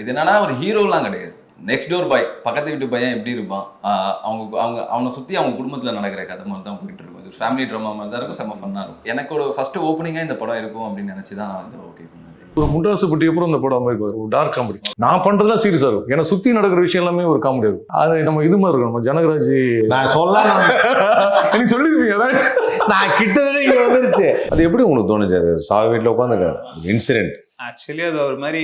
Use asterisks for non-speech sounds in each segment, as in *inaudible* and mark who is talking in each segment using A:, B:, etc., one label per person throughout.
A: இது என்னன்னா ஒரு ஹீரோலாம் கிடையாது. நெக்ஸ்ட் டோர் பாய் பக்கத்து வீட்டு பையன் எப்படி இருப்பான்? அவங்க அவங்க அவனை சுற்றி அவங்க குடும்பத்தில் நடக்கிற கதை மாதிரி தான் போயிட்டு இருக்கும். இது ஃபேமிலி ட்ராமா மாதிரி தான் இருக்கும் செம்ம ஃபன்னாக இருக்கும். எனக்கு ஒரு ஃபர்ஸ்ட் ஓப்பனிங்காக இந்த படம் இருக்கும் அப்படின்னு நினச்சி தான் இது ஓகே பண்ணது
B: ஒரு முண்டாசு பட்டி அப்புறம் இந்த படம் ஒரு டார்க் காமெடி நான் பண்றதுலாம் சீரியஸா இருக்கும். ஏன்னா சுத்தி நடக்கிற விஷயம் எல்லாமே ஒரு காமெடி இருக்கும். அது நம்ம இது மாதிரி இருக்கும் நம்ம ஜனகராஜ்
C: நான் சொல்ல
B: நீ சொல்லிருப்பீங்க
C: நான் கிட்டத்தட்ட இங்க வந்துருச்சு. அது எப்படி உங்களுக்கு தோணுச்சு? அது சாவு வீட்டுல உட்காந்துருக்காரு இன்சிடென்ட்
D: ஆக்சுவலி அது ஒரு மாதிரி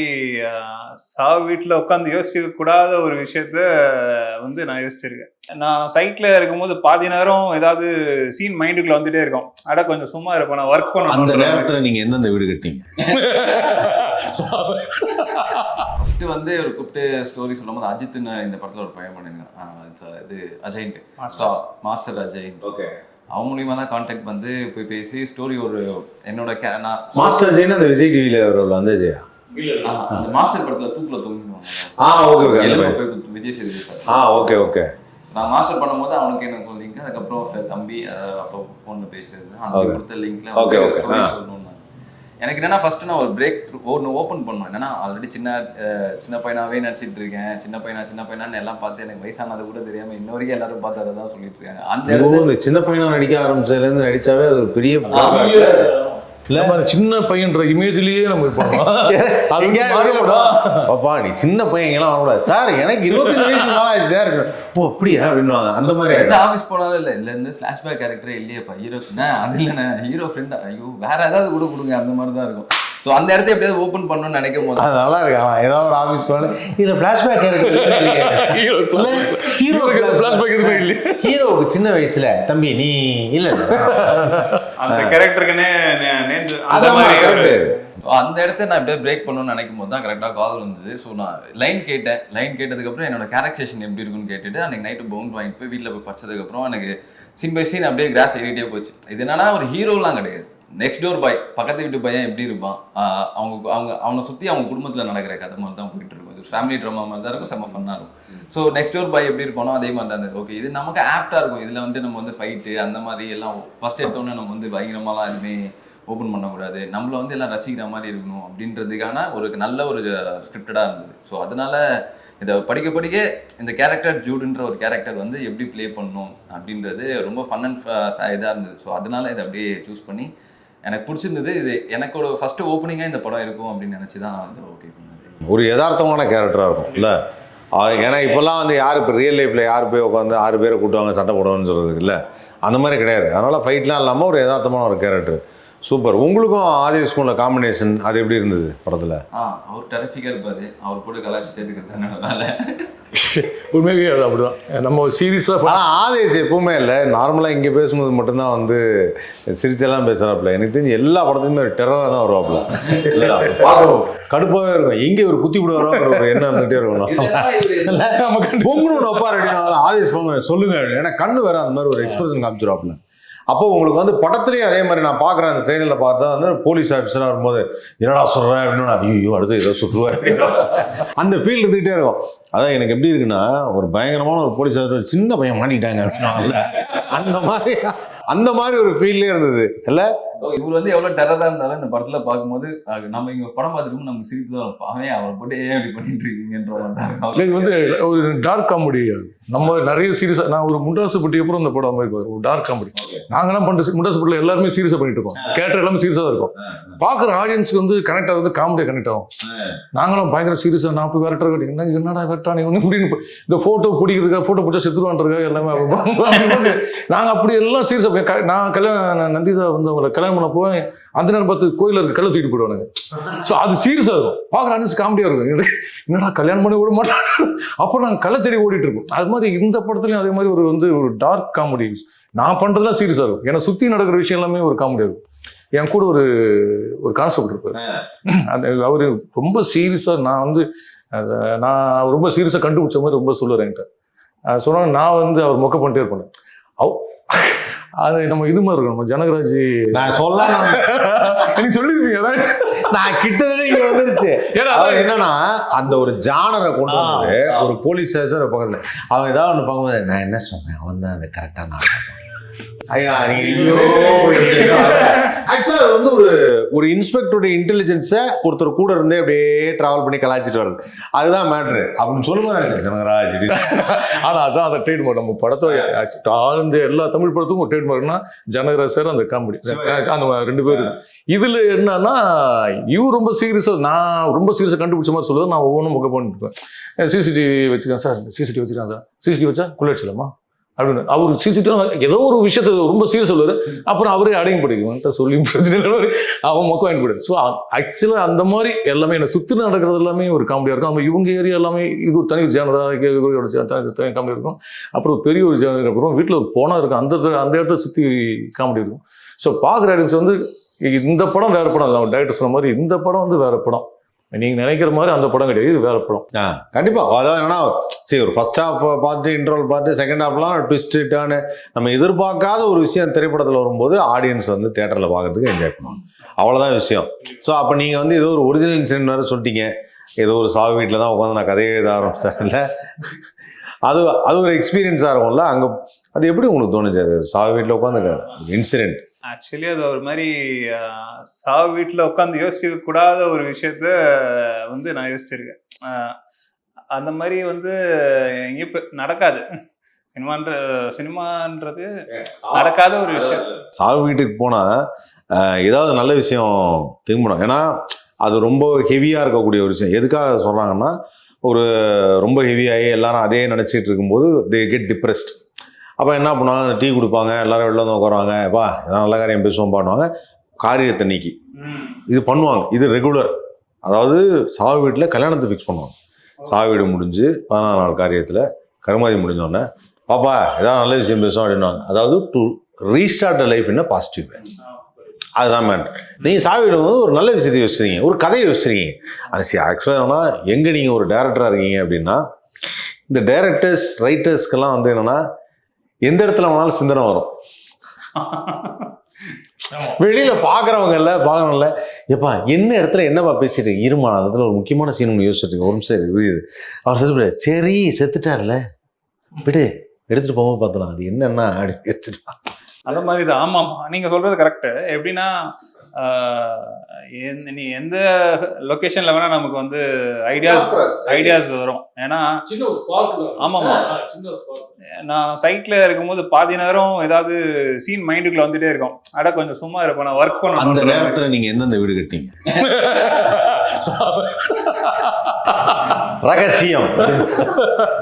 D: சாவு வீட்டில் உட்காந்து யோசிக்க கூடாத ஒரு விஷயத்த வந்து நான் யோசிச்சிருக்கேன். நான் சைட்ல இருக்கும்போது பாதி நேரம் ஏதாவது சீன் மைண்டுக்குள்ள வந்துட்டே இருக்கும். அட கொஞ்சம் சும்மா இருப்பேன் நான் ஒர்க்
C: அந்த
D: பண்ண
C: நேரத்துல நீங்க எந்தெந்த வீடு கட்டிங்க
A: ஃபர்ஸ்ட் வந்து ஒரு கூப்பிட்டு ஸ்டோரி சொல்லும்போது அஜித்னு இந்த படத்தில் ஒரு ஆஹ் இது- இது அஜய்ன்ட்டு. மாஸ்டர் அஜய்
C: ஓகே
A: அவன் மூலியமா தான் கான்டாக்ட் வந்து போய் பேசி ஸ்டோரி ஒரு என்னோட கே- நான்
C: மாஸ்டர் ஜெயின் அந்த விஜய் டிவில அவர் அந்த ஜெயா
A: ஆஹ் அந்த மாஸ்டர் படத்துல தூக்குல தூங்கிடுவாங்க
C: ஆ okay okay
A: Vijay Sethupathi sir
C: ஆ ஓகே ஓகே
A: நான் மாஸ்டர் பண்ணும்போது அவனுக்கு எனக்கு ஒரு லிங்க் அதுக்கப்புறம் தம்பி அப்போ ஃபோன்ல பேசுறது அந்த. கொடுத்த லிங்க்ல
C: Okay, okay. ஆ.
A: எனக்கு என்னன்னா ஃபர்ஸ்ட் நான் ஒரு பிரேக் ஒன்று ஓப்பன் பண்ணேன் என்னன்னா ஆல்ரெடி சின்ன அஹ், சின்ன பையனாவே நடிச்சிட்டு இருக்கேன். சின்ன பையனா சின்ன பையனான்னு எல்லாம் பார்த்து எனக்கு வயசானது கூட தெரியாம இன்ன வரைக்கும் எல்லாரும் பார்த்து அதை தான் சொல்லிட்டு இருக்காங்க. அந்த
C: சின்ன பையனா நடிக்க ஆரம்பிச்சதுல இருந்து நடிச்சாவே அது ஒரு பெரிய இல்ல?
B: சின்ன பையன்ற இமேஜ்லயே நம்ம இருப்போம். *laughs*
C: பாப்பா நீ சின்ன பையன் எல்லாம் வரக்கூடாது. சார் எனக்கு இருபத்தஞ்சு வயசு ஆயிடுச்சு சார். ஓ அப்படியா அப்படின்னுவாங்க. அந்த மாதிரி
A: எந்த. ஆஃபீஸ் போனாலும் இல்லை. இல்லை இந்த ஃப்ளாஷ்பேக் கேரக்டரே இல்லையேப்பா. ஹீரோ அது இல்லைண்ணே. ஹீரோ ஃப்ரெண்டா ஐயோ வேற ஏதாவது கூட கொடுங்க. அந்த மாதிரி தான் இருக்கும். ஸோ அந்த இடத்த எப்படியாவது ஓப்பன் பண்ணணும்னு நினைக்கும் போது.
C: அது நல்லா இருக்கு? ஆமா, ஏதாவது ஒரு ஆபீஸ் போன இதுல பிளாஷ்பேக் இருக்கு. ஹீரோவுக்கு சின்ன வயசுல தம்பி நீ இல்ல.
D: அந்த கேரக்டருக்குன்னே அந்த
A: இடத்த நான் அப்படியே பிரேக் பண்ணணும்னு நினைக்கும் போது தான் கரெக்டாக கால் வந்தது. ஸோ நான் லைன் கேட்டேன். லைன் கேட்டதுக்கப்புறம் என்னோட கேரக்டரேஷன் எப்படி இருக்குன்னு கேட்டுட்டு அன்னைக்கு நைட்டு பவுண்ட் வாங்கிட்டு போய் வீட்டில் போய் படிச்சதுக்கப்புறம் எனக்கு சீன் பை சீன் அப்படியே கிராஃப் ஏறிட்டே போச்சு. இது என்னன்னா ஒரு ஹீரோலாம் கிடையாது. நெக்ஸ்ட் டோர் பாய் பக்கத்து வீட்டு பையன் எப்படி இருப்பான்? அவங்க அவங்க அவனை சுற்றி அவங்க குடும்பத்தில் நடக்கிற கதை மாதிரி தான் போயிட்டு இருக்கும். இது ஃபேமிலி ட்ராமா மாதிரி தான் இருக்கும் செம்ம ஃபன்னாக இருக்கும். ஸோ நெக்ஸ்ட் டோர் பாய் எப்படி இருப்பானோ அதே மாதிரி தான் ஓகே இது நமக்கு ஆப்டாக இருக்கும். இதில் வந்து நம்ம வந்து ஃபைட்டு அந்த மாதிரி எல்லாம் ஃபர்ஸ்ட் எடுத்தோன்னே நம்ம வந்து பயங்கரமாலாம் எதுவுமே ஓப்பன் பண்ணக்கூடாது. நம்மள வந்து எல்லாம் ரசிக்கிற மாதிரி இருக்கணும் அப்படின்றதுக்கான ஒரு நல்ல ஒரு ஸ்கிரிப்டடாக இருந்தது. ஸோ அதனால இதை படிக்க படிக்க இந்த கேரக்டர் ஜூடுன்ற ஒரு கேரக்டர் வந்து எப்படி ப்ளே பண்ணணும் அப்படின்றது ரொம்ப ஃபன் அண்ட் இதாக இருந்தது. ஸோ அதனால இதை அப்படியே சூஸ் பண்ணி எனக்கு பிடிச்சிருந்தது இது. எனக்கோட ஃபர்ஸ்ட் ஓப்பனிங்காக இந்த படம் இருக்கும் அப்படின்னு நினச்சி தான் ஓகே பண்ணது.
C: ஒரு யதார்த்தமான கேரக்டராக இருக்கும் இல்லை? ஏன்னா இப்போல்லாம் வந்து யார் இப்போ ரியல் லைஃப்பில் யார் போய் உட்காந்து ஆறு பேரை கூட்டுவாங்க சண்டை போடுவாங்கன்னு சொல்கிறதுக்கு இல்லை? அந்த மாதிரி கிடையாது. அதனால் ஃபைட்லாம் இல்லாமல் ஒரு யதார்த்தமான ஒரு கேரக்டர் சூப்பர். உங்களுக்கும் ஆதிஸ்குள்ள காம்பினேஷன் அது எப்படி இருந்தது படத்துல?
A: ஆ அவர் டெரிஃபிக்காக இருப்பார். அவர் கூட கலாச்சிட்டே இருக்கிறது என்னோட வேலை *laughs*
B: உண்மையாவே அது அப்படிதான். நம்ம சீரியஸா
C: ஆனா ஆதேஷ் எப்பவுமே இல்லை. நார்மலா இங்க பேசும்போது மட்டும்தான் வந்து சிரிச்செல்லாம் பேசுறாப்புல. எனக்கு தெரிஞ்சு எல்லா படத்துலையுமே ஒரு டெரரா தான் வருவாப்புல. இல்ல பார்க்கணும். கடுப்பாவே இருக்கும். எங்க ஒரு குத்தி விடுவாரோங்கிற ஒரு எண்ணம் வந்துட்டே இருக்கணும் பொங்கணும் ஒப்பார் அப்படின்னா ஆதேஷ் பொங்க சொல்லுங்க. ஏன்னா கண்ணு வேற அந்த மாதிரி ஒரு எக்ஸ்பிரஷன் காமிச்சிருவாப்புல. அப்போ உங்களுக்கு வந்து படத்துலயும் அதே மாதிரி நான் பார்க்குறேன் அந்த ட்ரெயினில் பார்த்தா வந்து போலீஸ் ஆஃபீஸராக வரும்போது என்னடா சொல்கிறேன் அப்படின்னு ஐயோ அடுத்து ஏதோ சுற்றுவார் அந்த ஃபீல் இருந்துகிட்டே இருக்கும். அதான் எனக்கு எப்படி இருக்குன்னா ஒரு பயங்கரமான ஒரு போலீஸ் ஆஃபீஸர் சின்ன பையன் மாட்டிட்டாங்க. அப்படின்னா அந்த மாதிரி அந்த மாதிரி ஒரு ஃபீல்லே இருந்தது. இல்லை
A: So, இவர் வந்து எவ்வளவு டெரரா இருந்தாலும் இந்த படத்துல பார்க்கும்போது நம்ம இங்க படம் பார்த்துருக்கும் நமக்கு சிரிப்பு தான். அவன் அவரை போட்டு ஏன் இப்படி பண்ணிட்டு இருக்கீங்கன்ற மாதிரி
B: வந்து ஒரு டார்க் காமெடி நம்ம நிறைய சீரியஸா நான் ஒரு முண்டாசு பட்டி அப்புறம் இந்த படம் மாதிரி ஒரு டார்க் காமெடி நாங்கெல்லாம் பண்ற முண்டாசு பட்டில எல்லாருமே சீரியஸா பண்ணிட்டு இருக்கோம் கேரக்டர் எல்லாமே சீரியஸா தான் இருக்கும். பாக்குற ஆடியன்ஸ்க்கு வந்து கனெக்ட் ஆகுது காமெடியா கனெக்ட் ஆகும். நாங்களும் பயங்கர சீரியஸா நான் போய் விரட்டுற கட்டி என்ன என்னடா விரட்டானே ஒன்று இப்படின்னு இந்த போட்டோ பிடிக்கிறதுக்காக போட்டோ பிடிச்சா செத்துருவான்றதுக்காக எல்லாமே அப்படிங்கும்போது *laughs* நாங்க அப்படி எல்லாம் சீரியஸா நான் கல்யாணம் நந்திதா வந்து அவங்களை கல்யாணம் பண்ண போவேன் அந்த நேரம் பார்த்து கோயில இருக்க கல்லை தூக்கிட்டு போயிடுவானுங்க. ஸோ அது சீரியஸாக இருக்கும். பார்க்குற அனுசு காமெடியா இருக்கும். எனக்கு என்னடா கல்யாணம் பண்ணி விட மாட்டேன்? அப்போ நாங்கள் கலை தேடி ஓடிட்டு இருக்கோம் அது மாதிரி இந்த படத்துலயும் அதே மாதிரி ஒரு வந்து ஒரு டார்க் காமெடி நான் பண்ணுறதுலாம் சீரியஸாக இருக்கும். ஏன்னா சுத்தி நடக்கிற விஷயம் எல்லாமே ஒரு காமெடி இருக்கும். என் கூட ஒரு ஒரு கான்செப்ட் இருப்பாரு. அது அவரு ரொம்ப சீரியஸா நான் வந்து நான் ரொம்ப சீரியஸா கண்டுபிடிச்ச மாதிரி ரொம்ப சொல்லுவார் என்கிட்ட. சொன்னாங்க நான் வந்து அவர் மொக்க பண்ணிட்டே இருப்பேன். அவ். அது நம்ம இது மாதிரி இருக்கும் நம்ம ஜனகராஜ்.
C: நான் சொல்ல
B: நீ சொல்லிருப்பீங்க ஏதாச்சும்
C: நான் கிட்டத்தட்ட இங்க வந்துருச்சு. என்னன்னா அந்த ஒரு ஜானரை கொண்டு வந்து ஒரு போலீஸ் ஸ்டேஷன் பக்கத்துல. அவன் ஏதாவது ஒன்று பார்க்கும்போது நான் என்ன சொன்னேன்? அவன் தான் அது கரெக்டாக நான் ஆக்சுவலா அது வந்து ஒரு ஒரு இன்ஸ்பெக்டருடைய இன்டெலிஜென்ஸை ஒருத்தர் கூட இருந்தே அப்படியே டிராவல் பண்ணி கலாய்ச்சிட்டு வருது அதுதான் மேட்ரு அப்படின்னு சொல்லுவாங்க ஜனகராஜ் இப்படி.
B: ஆனா அதான் அந்த ட்ரேட்மார்க் நம்ம படத்தோட ஆழ்ந்த எல்லா தமிழ் படத்துக்கும் ஒரு ட்ரேட்மார்க்னா ஜனகராஜ் சார் அந்த காமெடி அந்த ரெண்டு பேரும் இதுல என்னன்னா இவர் ரொம்ப சீரியஸா நான் ரொம்ப சீரியஸா கண்டுபிடிச்ச மாதிரி சொல்லுவது நான் ஒவ்வொன்றும் முக பண்ணிருப்பேன் சிசிடிவி வச்சுக்கேன் சார் சிசிடிவி வச்சுருக்கேன் சார் சிசிடிவி வச்சா குள்ளடிச்சிடலாமா? அப்படின்னு. அவர் சிரிச்சுட்டு ஏதோ ஒரு விஷயத்த ரொம்ப சீரியஸ் சொல்லுவார். அப்புறம் அவரே அடையும் படிக்கும் சொல்லி பிரச்சனை அவன் மொக்கம் வாங்கி போயிடு ஸோ ஆக்சுவலாக அந்த மாதிரி எல்லாமே என்ன சுற்றி நடக்கிறது எல்லாமே ஒரு காமெடியாக இருக்கும். அவங்க இவங்க ஏரியா எல்லாமே இது ஒரு தனி ஜேனரா தனி காமெடி இருக்கும். அப்புறம் பெரிய ஒரு ஜேனர் அப்புறம் வீட்டில் ஒரு போனா இருக்கும். அந்த இடத்துல- அந்த இடத்த சுற்றி காமெடி இருக்கும். ஸோ பார்க்குற ஆடியன்ஸ் வந்து இந்த படம் வேறு படம். இல்லை டைரக்டர் சொன்ன மாதிரி இந்த படம் வந்து வேறு படம். நீங்க நினைக்கிற மாதிரி அந்த படம் கிடையாது. இது வேற படம்.
C: ஆ கண்டிப்பா. அதாவது என்னன்னா சரி ஒரு ஃபர்ஸ்ட் ஹாஃப் பார்த்து இன்ட்ரோல் பார்த்து செகண்ட் ஹாஃப்லாம் ட்விஸ்ட் டேர்னு நம்ம எதிர்பார்க்காத ஒரு விஷயம் திரைப்படத்தில் வரும்போது ஆடியன்ஸ் வந்து தேட்டரில் பார்க்கறதுக்கு என்ஜாய் பண்ணுவாங்க. அவ்வளோதான் விஷயம். ஸோ அப்போ நீங்கள் வந்து ஏதோ ஒரு ஒரிஜினல் இன்சிடென்ட் வேறு சொல்லிட்டீங்க. ஏதோ ஒரு சாவு வீட்டில் தான் உட்காந்து நான் கதையை எழுத ஆரம்பிச்சேன்ல. அது அது ஒரு எக்ஸ்பீரியன்ஸாக இருக்கும்ல. அங்கே அது எப்படி உங்களுக்கு தோணுச்சு? அது சாவு வீட்டில் உட்காந்து இன்சிடென்ட்
D: ஆக்சுவலி அது ஒரு மாதிரி சாவு வீட்டில் உட்காந்து யோசிக்க கூடாத ஒரு விஷயத்த வந்து நான் யோசிச்சிருக்கேன். அந்த மாதிரி வந்து எங்கேயும் இப்ப நடக்காது. சினிமான்ற சினிமான்றது நடக்காத ஒரு விஷயம்.
C: சாவு வீட்டுக்கு போனால் ஏதாவது நல்ல விஷயம் திரும்பணும். ஏன்னா அது ரொம்ப ஹெவியாக இருக்கக்கூடிய ஒரு விஷயம். எதுக்காக சொல்கிறாங்கன்னா ஒரு ரொம்ப ஹெவியாகி எல்லாரும் அதே நினச்சிட்டு இருக்கும்போது தே கெட் டிப்ரெஸ்ட் அப்போ என்ன பண்ணுவாங்க? டீ கொடுப்பாங்க. எல்லாரும் வெளில வந்து உட்காருவாங்க. ஏதாவது நல்ல காரியம் பேசுவோம் பண்ணுவாங்க காரியத்தை நீக்கி. இது பண்ணுவாங்க. இது ரெகுலர் அதாவது சாவு வீட்டில் கல்யாணத்தை ஃபிக்ஸ் பண்ணுவாங்க. சாவு வீடு முடிஞ்சு பதினாறு நாள் காரியத்தில் கருமாதி முடிஞ்சோடனே பாப்பா ஏதாவது நல்ல விஷயம் பேசுவோம் அப்படின்னுவாங்க. அதாவது டு ரீஸ்டார்ட் லைஃப் என்ன பாசிட்டிவ் அதுதான் மேட்ரு நீங்கள் சாவிடும் போது ஒரு நல்ல விஷயத்தை யோசிச்சிருக்கீங்க. ஒரு கதையை யோசிச்சிருக்கீங்க. அது சி ஆக்சுவலாக என்னன்னா எங்கே நீங்கள் ஒரு டேரக்டராக இருக்கீங்க அப்படின்னா இந்த டைரக்டர்ஸ் ரைட்டர்ஸ்க்கெல்லாம் வந்து என்னன்னா எந்த இடத்துல வேணாலும் சிந்தனை வரும். வெளியில பாக்குறவங்க இல்ல பாக்குறவங்கல்ல எப்பா என்ன இடத்துல என்னப்பா பேசிட்டு இருமா அந்த இடத்துல ஒரு முக்கியமான சீன் ஒன்று யோசிச்சுட்டு ஒரு நிமிஷம் புரியுது அவர் செத்து சரி செத்துட்டார்ல விடு எடுத்துட்டு போகும்போது பார்த்தலாம் அது என்னன்னா அப்படி எடுத்துட்டு
D: அந்த மாதிரி தான் ஆமாம் ஆமாம் நீங்கள் சொல்கிறது கரெக்டு எப்படின்னா நீ எந்த லொக்கேஷனில் வேணால் நமக்கு வந்து ஐடியாஸ் ஐடியாஸ் வரும். ஏன்னா
B: சின்ன ஒரு ஸ்பார்க்
D: ஆமாமா.
B: சின்ன ஸ்பார்க்
D: நான் சைட்ல இருக்கும்போது பாதி நேரம் ஏதாவது சீன் மைண்டுக்குள்ள வந்துட்டே இருக்கும். அட கொஞ்சம் சும்மா இருப்பேன் நான் ஒர்க்
C: அந்த
D: பண்ண
C: நேரத்துல நீங்க எந்தெந்த வீடு கட்டிங்க? *laughs* ரகசியம்.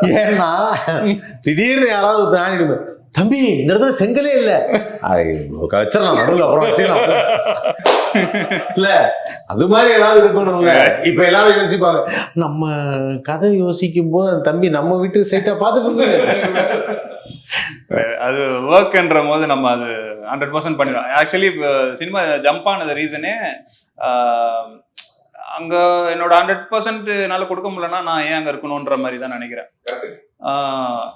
C: ஏன்னா திடீர்னு யாராவது ஆணிடுமே தம்பி இந்த இடத்துல செங்கலே இல்ல. வச்சிடலாம் நடுவில் அப்புறம் வச்சுக்கலாம் இல்ல அது மாதிரி ஏதாவது இருக்கணும்ல. இப்ப எல்லாரும் யோசிப்பாங்க. நம்ம கதை யோசிக்கும் போது அந்த தம்பி நம்ம வீட்டு சைட்டா பார்த்துட்டு இருந்தாரு
D: அது ஒர்க்ன்ற போது நம்ம அது ஹண்ட்ரட் பர்சன்ட் பண்ணிடுவோம் ஆக்சுவலி சினிமா ஜம்ப் ஆனது ரீசனே அங்க என்னோட ஹண்ட்ரட் பர்சன்ட் என்னால கொடுக்க முடியலன்னா நான் ஏன் அங்க இருக்கணும்ன்ற மாதிரி தான் நினைக்கிறேன். ஆஹ்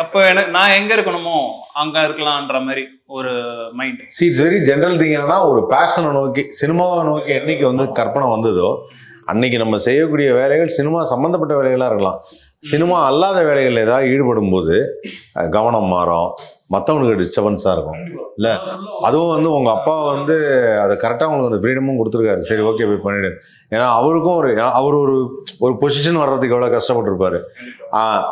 D: அப்போ எனக்கு நான் எங்க இருக்கணுமோ அங்க இருக்கலாம்ன்ற மாதிரி ஒரு mind
C: see it's very general thing என்னன்னா ஒரு பேஷனை நோக்கி சினிமாவை நோக்கி என்னைக்கு வந்து கற்பனை வந்ததோ அன்னைக்கு நம்ம செய்யக்கூடிய வேலைகள் சினிமா சம்மந்தப்பட்ட வேலைகளாக இருக்கலாம். சினிமா அல்லாத வேலைகள் ஏதாவது ஈடுபடும் போது கவனம் மாறும். மற்றவங்களுக்கு டிஸ்டர்பன்ஸாக இருக்கும். இல்ல, அதுவும் வந்து உங்கள் அப்பா வந்து அதை கரெக்டாக உங்களுக்கு அந்த ஃப்ரீடமும் கொடுத்துருக்காரு. சரி ஓகே போய் பண்ணிடு. ஏன்னா அவருக்கும் ஒரு அவர் ஒரு ஒரு பொசிஷன் வர்றதுக்கு எவ்வளோ கஷ்டப்பட்டிருப்பாரு.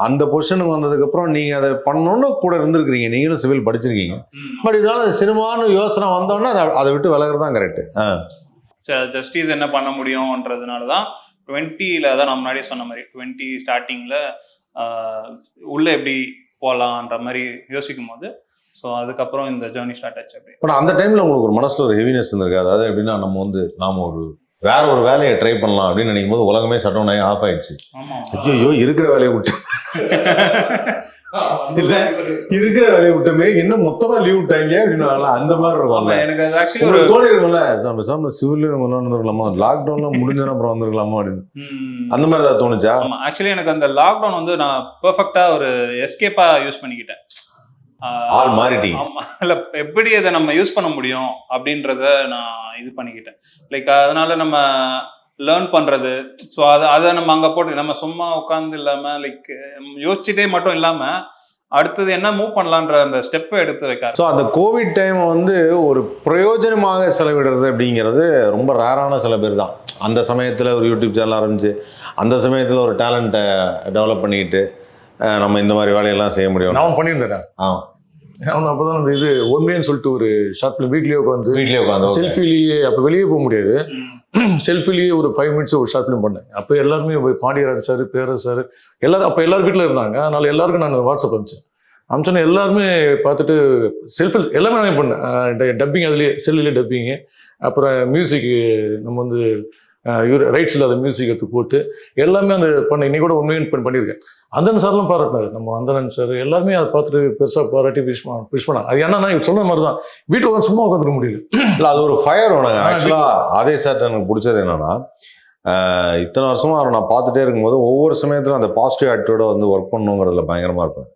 C: அந்த பொசிஷனுக்கு வந்ததுக்கப்புறம் நீங்கள் அதை பண்ணணும்னு கூட இருந்திருக்கிறீங்க. நீங்களும் சிவில் படிச்சிருக்கீங்க. பட் இருந்தாலும் சினிமான்னு யோசனை வந்தோடனே அதை அதை விட்டு விலகிறது தான் கரெக்டு
D: ஜஸ்டிஸ் என்ன பண்ண முடியும்ன்றதுனால தான் டுவெண்ட்டியில் தான் நான் முன்னாடியே சொன்ன மாதிரி டுவெண்ட்டி ஸ்டார்டிங்கில் உள்ள எப்படி போகலான்ற மாதிரி யோசிக்கும் போது ஸோ அதுக்கப்புறம் இந்த ஜேர்னி ஸ்டார்ட் ஆச்சு அப்படி
C: பட் அந்த டைமில் உங்களுக்கு ஒரு மனசில் ஒரு ஹெவினஸ் இருந்திருக்கு அதாவது எப்படின்னா நம்ம வந்து நாம ஒரு வேற ஒரு வேலையை ட்ரை பண்ணலாம் அப்படின்னு நினைக்கும் போது உலகமே ஷட் டவுன் ஆகி ஆஃப் ஆயிடுச்சு. ஐயோ இருக்கிற வேலையை விட்டு. *laughs* இல்ல இருக்கிற வேலையை விட்டுமே இன்னும் மொத்தமா லீவ் விட்டாங்க அப்படின்னு அந்த மாதிரி இருக்கும்ல
D: எனக்கு அது ஆக்சுவலி ஒரு
C: உங்களுக்கு தோணி இருக்கும்ல சார் சார் சிவில் வந்துருக்கலாமா லாக்டவுன்ல முடிஞ்சோன்னா அப்புறம் வந்துருக்கலாமா அப்படின்னு. அந்த மாதிரி ஏதாவது தோணுச்சா?
D: ஆமா ஆக்சுவலி எனக்கு அந்த லாக்டவுன் வந்து நான் பெர்ஃபெக்டா ஒரு எஸ்கேப்பா யூஸ் பண்ணிக்கிட்டேன்.
C: ஆள் மாறிட்டீங்க.
D: இல்ல எப்படி அதை நம்ம யூஸ் பண்ண முடியும் அப்படின்றத நான் இது பண்ணிக்கிட்டேன். லைக் அதனால நம்ம லேர்ன் பண்றது. ஸோ அதை அதை நம்ம அங்க போட்டு நம்ம சும்மா உட்காந்து இல்லாம லைக் யோசிச்சுட்டே மட்டும் இல்லாம அடுத்தது என்ன மூவ் பண்ணலான்ற அந்த ஸ்டெப்பை எடுத்து வைக்காரு
C: ஸோ அந்த கோவிட் டைம் வந்து ஒரு பிரயோஜனமாக செலவிடுறது அப்படிங்கிறது ரொம்ப ரேரான சில பேர் தான். அந்த சமயத்தில் ஒரு யூடியூப் சேனல் ஆரம்பிச்சு அந்த சமயத்தில் ஒரு டேலண்ட்டை டெவலப் பண்ணிக்கிட்டு நம்ம இந்த மாதிரி வேலையெல்லாம் செய்ய முடியும்.
B: நான் பண்ணியிருந்தேன்.
C: ஆ.
B: அவன் அப்பதான் அந்த இது ஒன்மைன்னு சொல்லிட்டு ஒரு ஷார்ட் ஃபிலிம் வீட்லயே உட்காந்து
C: வீட்லயே உட்காந்து
B: செல்ஃபிலேயே அப்போ வெளியே போக முடியாது. செல்ஃபிலேயே *clears throat* ஒரு ஃபைவ் மினிட்ஸ் ஒரு ஷார்ட் ஃபிலிம் பண்ணேன். அப்போ எல்லாருமே போய் பாண்டியராஜ் சார் பேரரசு சார் எல்லாரும் அப்போ எல்லாரும் வீட்டில் இருந்தாங்க. அதனால எல்லாருக்கும் நான் வாட்ஸ்அப் அனுப்பிச்சேன். அனுப்பிச்சோன்னே எல்லாருமே பார்த்துட்டு செல்ஃபில் எல்லாமே நான் பண்ணேன். டப்பிங் அதுலேயே செல்லுலேயே டப்பிங்கு அப்புறம் மியூசிக் நம்ம வந்து ரைட்ஸ் இல்லாத மியூசிக் எடுத்து போட்டு எல்லாமே அந்த பண்ண இன்னைக்கு கூட உண்மையும் பண்ணி பண்ணியிருக்கேன் அந்தன் சார்லாம் பாராட்டினாரு. நம்ம அந்தனன் சார் எல்லாருமே அதை பார்த்துட்டு பெருசாக பாராட்டி விஷ் பண்ண விஷ் பண்ணாங்க. அது என்னன்னா சொன்ன மாதிரி தான் வீட்டில் உட்காந்து சும்மா உட்காந்துக்க முடியல.
C: இல்லை அது ஒரு ஃபயர் வேணுங்க
B: ஆ,
C: ஆக்சுவலாக அதே சார் எனக்கு பிடிச்சது என்னன்னா இத்தனை வருஷமா அவரை நான் பார்த்துட்டே இருக்கும்போது ஒவ்வொரு சமயத்திலும் அந்த பாசிட்டிவ் ஆக்டிவோட வந்து ஒர்க் பண்ணுங்கிறதுல பயங்கரமா இருப்பார்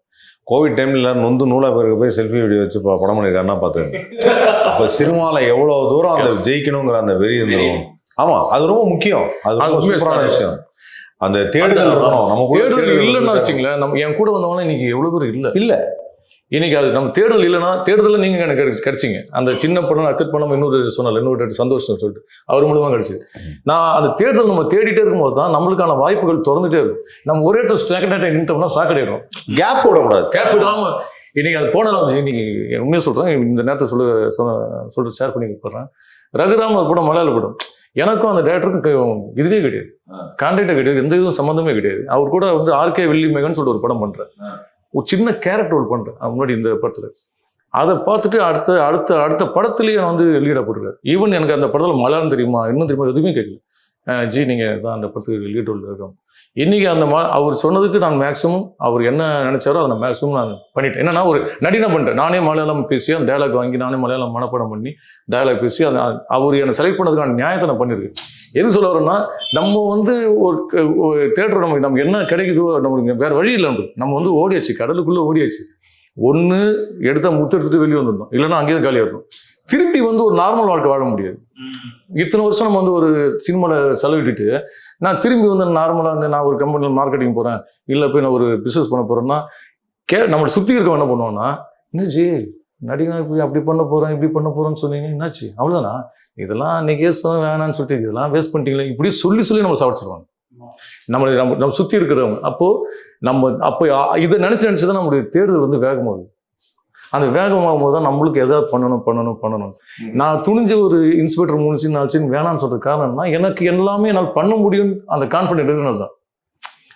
C: கோவிட் டைம்ல நொந்து நூலா பேருக்கு போய் செல்ஃபி வீடியோ வச்சு படம் பண்ணியிருக்காருன்னா பார்த்துக்கங்க. *laughs* அப்போ சினிமாவில் எவ்வளோ தூரம் அந்த ஜெயிக்கணுங்கிற அந்த வெறி இருந்துரும் ஆமா அது ரொம்ப முக்கியம். அது ரொம்ப சூப்பரான. விஷயம். அந்த தேடுதல் இருக்கணும். நம்ம
B: தேடுதல் இல்லைன்னா. வச்சுங்களேன் நம்ம என் கூட வந்தவங்க இன்னைக்கு எவ்வளோ பேர் இல்லை?
C: இல்ல.
B: இன்னைக்கு அது நம்ம தேடுதல் இல்லைன்னா தேடுதல் நீங்க எனக்கு கிடைச்சு- கிடைச்சீங்க. அந்த சின்ன படம் அக்கட் பண்ணம் இன்னொரு சொன்னல இன்னொரு சந்தோஷம் சொல்லிட்டு அவர் மூலமா கிடைச்சது நான் அந்த தேடுதல் நம்ம தேடிட்டே இருக்கும்போது தான் நம்மளுக்கான வாய்ப்புகள் திறந்துட்டே இருக்கும். நம்ம ஒரே இடத்துல ஸ்டாக்னேட்டை நின்ட்டோம்னா சாக்கடையிடும்.
C: கேப் விடக்கூடாது
B: கேப் விடாம இன்னைக்கு அது போன இன்னைக்கு உண்மையை சொல்றேன் இந்த நேரத்தை சொல்ல சொல்ல ஷேர் பண்ணி போடுறேன் ரகுராம் ஒரு படம் மலையாள படம். எனக்கும் அந்த டேரக்டருக்கும் இதுவே கிடையாது. கான்டாக்டே கிடையாது. எந்த இதுவும் சம்மந்தமே கிடையாது. அவர் கூட வந்து ஆர்கே வெள்ளி மேகன் சொல்லிட்டு ஒரு படம் பண்றேன் ஒரு சின்ன கேரக்டர் ரோல் பண்றேன் அது முன்னாடி இந்த படத்துல. அதை பார்த்துட்டு அடுத்த அடுத்த அடுத்த படத்துலயே நான் வந்து லீடா போட்டுருக்காரு. ஈவன் எனக்கு அந்த படத்துல மலையாளம் தெரியுமா? இன்னும் தெரியுமா? எதுவுமே கேட்கல. ஜி நீங்க தான் அந்த படத்துக்கு லீட் ரோல் இருக்கோம். இன்றைக்கி அந்த மா அவர் சொன்னதுக்கு நான் மேக்ஸிமம் அவர் என்ன நினச்சாரோ அதை நான் மேக்ஸிமம் நான் பண்ணிட்டேன். என்னன்னா ஒரு நடினம் பண்ணிட்டேன் நானே மலையாளம் பேசி அந்த டயலாக் வாங்கி நானே மலையாளம் மனப்படம் பண்ணி டயலாக் பேசி அந்த அவர் என்னை செலக்ட் பண்ணதுக்கான நியாயத்தை நான் பண்ணியிருக்கேன் எது சொல்ல வரேன்னா நம்ம வந்து ஒரு தேட்டர் நமக்கு நமக்கு என்ன கிடைக்குதோ நம்மளுக்கு வேறு வழி இல்லை நம்ம வந்து ஓடியாச்சு கடலுக்குள்ளே ஓடியாச்சு. ஒன்று எடுத்தால் முத்து எடுத்துகிட்டு வெளியே வந்துடணும். இல்லைன்னா அங்கேயே காலியாக இருக்கும் திரும்பி வந்து ஒரு நார்மல் வாழ்க்கை வாழ முடியாது. இத்தனை வருஷம் நம்ம வந்து ஒரு சினிமாவில் செலவிட்டுட்டு நான் திரும்பி வந்து நார்மலாக வந்து நான் ஒரு கம்பெனியில் மார்க்கெட்டிங் போகிறேன் இல்லை போய் நான் ஒரு பிஸ்னஸ் பண்ண போகிறேன்னா கே நம்மளை சுற்றி இருக்கவன் என்ன பண்ணுவான்னா என்னாச்சு நடிகை போய் அப்படி பண்ண போகிறேன் இப்படி பண்ண போகிறேன்னு சொன்னீங்க என்னாச்சு? அவ்வளோதானா இதெல்லாம் அன்னைக்கே சொன்ன வேணான்னு சொல்லிட்டு இதெல்லாம் வேஸ்ட் பண்ணிட்டீங்களே இப்படி சொல்லி சொல்லி நம்ம சாப்பிடுச்சிருவாங்க நம்மளை நம்ம நம்ம சுற்றி இருக்கிறவங்க. அப்போது நம்ம அப்போ இதை நினச்சி நினச்சி தான் நம்மளுடைய தேடுதல் வந்து வேகமாகுது. அந்த வேகமாகும் போது தான் நம்மளுக்கு எதாவது பண்ணணும் பண்ணணும் பண்ணணும். நான் துணிஞ்ச ஒரு இன்ஸ்பெக்டர் நாலு சீன் வேணாம்னு சொல்றது காரணம்னா எனக்கு எல்லாமே என்னால் பண்ண முடியும் அந்த கான்ஃபிடென்ட் இருக்கிறது தான்.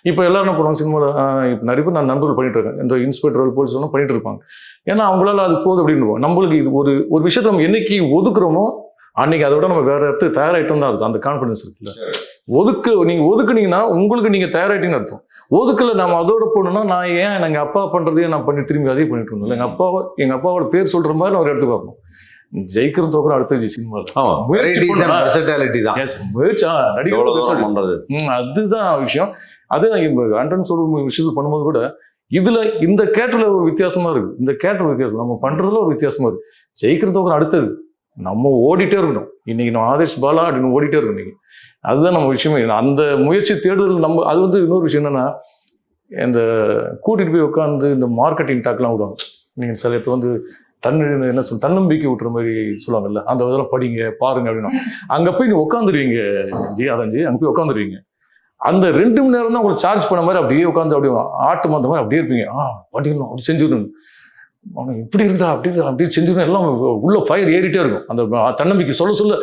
B: இப்போ எல்லாரும் என்ன பண்ணுவாங்க சினிமாவில் இப்போ நிறைய பேர் நான் நண்பர்கள் பண்ணிட்டு இருக்கேன். இந்த இன்ஸ்பெக்டர் போலீஸ் எல்லாம் பண்ணிட்டு இருப்பாங்க. ஏன்னா அவங்களால அது போதும் அப்படின்னு நம்மளுக்கு இது ஒரு ஒரு விஷயத்தை நம்ம என்னைக்கு ஒதுக்குறோமோ அன்னைக்கு அதை விட நம்ம வேற இடத்துக்கு தயாராயிட்டோம் தான் அர்த்தம். அந்த கான்ஃபிடன்ஸ் இருக்குல்ல. ஒதுக்கு நீங்க ஒதுக்குனீங்கன்னா உங்களுக்கு நீங்க தயாராயிட்டீங்கன்னு அர்த்தம். ஒதுக்கல. நம்ம அதோட போகணும்னா நான் ஏன் எங்க அப்பா பண்றதையே நான் பண்ணி திரும்பி அதே பண்ணிட்டு இருந்தோம் எங்க அப்பாவை எங்க அப்பாவோட பேர் சொல்ற மாதிரி நான் ஒரு இடத்துக்கு வரணும். ஜெயிக்கிறோம் தோக்குறோம் அடுத்த
C: ஆமா
B: முயற்சி அதுதான் விஷயம். அதுதான் இப்போ ஆண்டன் சொல்ற விஷயத்தில் பண்ணும்போது கூட இதுல இந்த கேட்டர்ல ஒரு வித்தியாசமா இருக்கு. இந்த கேட்டர் வித்தியாசம். நம்ம பண்றதுல ஒரு வித்தியாசமா இருக்கு. ஜெயிக்கிறதுக்கு அடுத்தது. நம்ம ஓடிட்டே இருக்கணும். இன்னைக்கு நான் ஆதேஷ் பாலா அப்படின்னு ஓடிட்டே இருக்கணும் இன்னைக்கு. அதுதான் நம்ம விஷயமே. அந்த முயற்சி தேடுதல் நம்ம அது வந்து இன்னொரு விஷயம் என்னன்னா இந்த கூட்டிட்டு போய் உட்காந்து இந்த மார்க்கெட்டிங் டாக்லாம் விடுவாங்க. நீங்க சில இடத்துல வந்து தன் என்ன சொல் தன்னம்பிக்கை விட்டுற மாதிரி சொல்லுவாங்கல்ல அந்த இதெல்லாம் படிங்க பாருங்க அப்படின்னா. அங்கே போய் நீங்க உட்காந்துருவீங்க ஜி அதான் ஜி அங்கே போய் உட்காந்துருவீங்க அந்த ரெண்டு மணி நேரம் தான் உங்களுக்கு சார்ஜ் பண்ண மாதிரி அப்படியே உட்காந்து அப்படியே ஆட்டு மாத்த மாதிரி அப்படியே இருப்பீங்க. ஆ பண்ணிடணும் அப்படி செஞ்சிடணும். அவனுக்கு இப்படி இருந்தா அப்படி இருந்தா அப்படி செஞ்சிடணும் எல்லாம் உள்ள ஃபயர் ஏறிட்டே இருக்கும். அந்த தன்னம்பிக்கை சொல்ல சொல்ல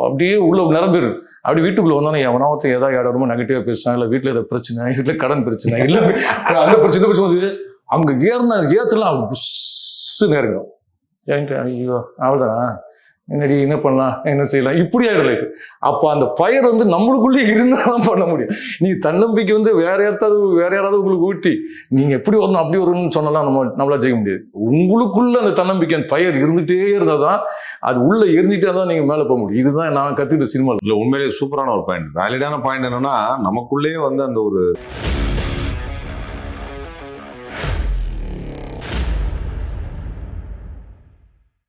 B: அப்படியே உள்ள நிரம்பிடும் அப்படி வீட்டுக்குள்ள வந்தானே எவனா ஏதாவது இடமா நெகட்டிவா பேசுறான் இல்ல வீட்டுல ஏதாவது பிரச்சனை வீட்டுல கடன் பிரச்சனை இல்ல அந்த பிரச்சனை பேசும்போது அங்க ஏறின ஏத்தலாம் புஷ்ஷுன்னு நேரம் ஐயோ அவ்வளோதானா என்னடி என்ன பண்ணலாம்? என்ன செய்யலாம்? இப்படி ஆயிடும் லைஃப் அப்போ அந்த ஃபயர் வந்து நம்மளுக்குள்ளேயே இருந்தால் தான் பண்ண முடியும். நீ தன்னம்பிக்கை வந்து வேற யாராவது வேற யாராவது உங்களுக்கு ஊட்டி நீங்கள் எப்படி வரணும் அப்படி வரணும்னு சொன்னலாம் நம்ம நம்மளால் ஜெயிக்க முடியாது. உங்களுக்குள்ள அந்த தன்னம்பிக்கை அந்த ஃபயர் இருந்துகிட்டே இருந்தால் தான் அது உள்ளே இருந்துட்டே தான் நீங்கள் மேலே போக முடியும். இதுதான் நான் கத்துக்கிட்ட சினிமாவில்
C: இல்லை உண்மையிலேயே சூப்பரான ஒரு பாயிண்ட் வேலிடான பாயிண்ட் என்னன்னா நமக்குள்ளேயே வந்து அந்த ஒரு